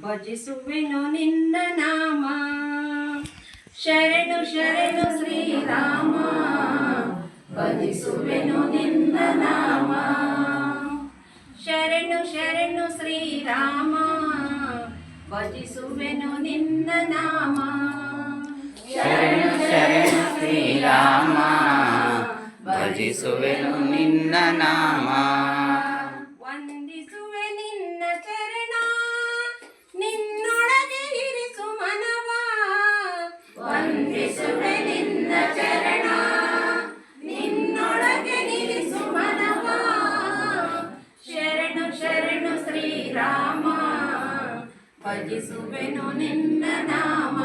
ಭಜಿಸುವೆನು ನಿನ್ನ ನಾಮ. ಶರಣು ಶರಣು ಶ್ರೀರಾಮ. ಭಜಿಸುವೆನು ನಿನ್ನ ನಾಮ. ಶರಣು ಶರಣು ಶ್ರೀರಾಮ. ಭಜಿಸುವೆನು ನಿನ್ನ ನಾಮ. ಶರಣು ಶರಣು ಶ್ರೀರಾಮ. ಭಜಿಸುವೆನು ನಿನ್ನ ನಾಮ. ಶ್ರೀರಾಮ ಭಜಿಸುವೆನು ನಿನ್ನ ನಾಮ.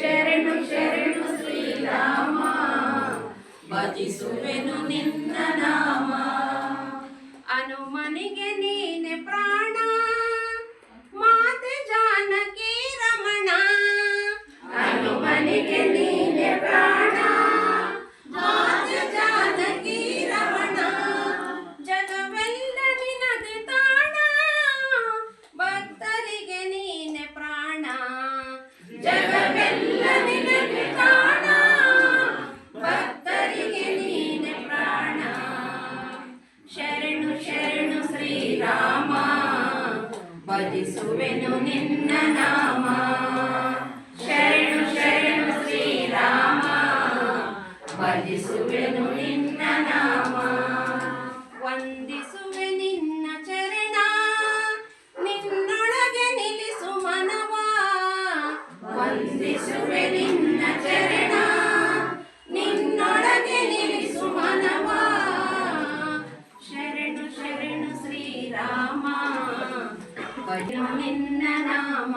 ಶರಣು ಶರಣು ಶ್ರೀರಾಮ ಭಜಿಸುವೆನು ನಿನ್ನ ನಾಮ. ಹನುಮನಿಗೆ ನೀನೆ ಪ್ರಾಣ ಭಜಿಸುವೆನು ನಿನ್ನ ನಾಮ ಶರಣು ಶರಣು ಶ್ರೀರಾಮ ಭಜಿಸುವೆನು ನಿನ್ನ ನಾಮ ವಂದಿಸುವೆ ಭಜನು ನಿನ್ನ ನಾಮ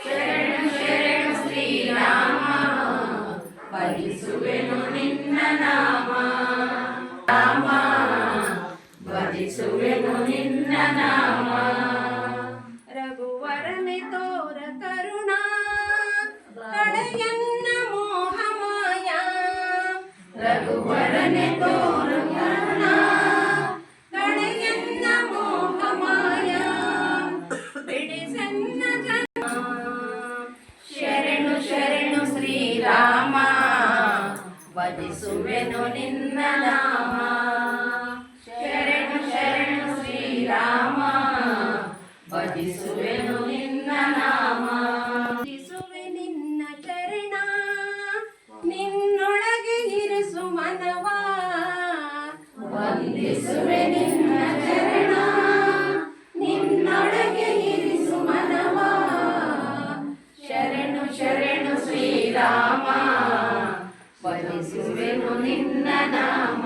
ಶರಣು ಶರಣು ಶ್ರೀರಾಮ ಭಜಿಸುವೆನು ನಿನ್ನ ನಾಮ ರಾಮ ಭಜಿಸುವೆನು ನಿನ್ನ ನಾಮ ರಘುವರನೆ ಭಜಿಸುವೆನು ನಿನ್ನ ನಾಮ. ಶರಣು ಶರಣು ಶ್ರೀರಾಮ. ಭಜಿಸುವೆನು ನಿನ್ನ ನಾಮ. ಭಜಿಸುವೆ ನಿನ್ನ ಶರಣ ನಿನ್ನೊಳಗೆ ಇರಿಸು ಮನವ. ವಂದಿಸುವೆ ನಿನ್ನ ಶರಣ ನಿನ್ನೊಳಗೆ ಇರಿಸು ಮನವ. ಶರಣು ಶರಣು ಶ್ರೀರಾಮ. ಭಜಿಸುವೆನು ನಿನ್ನ ನಾಮ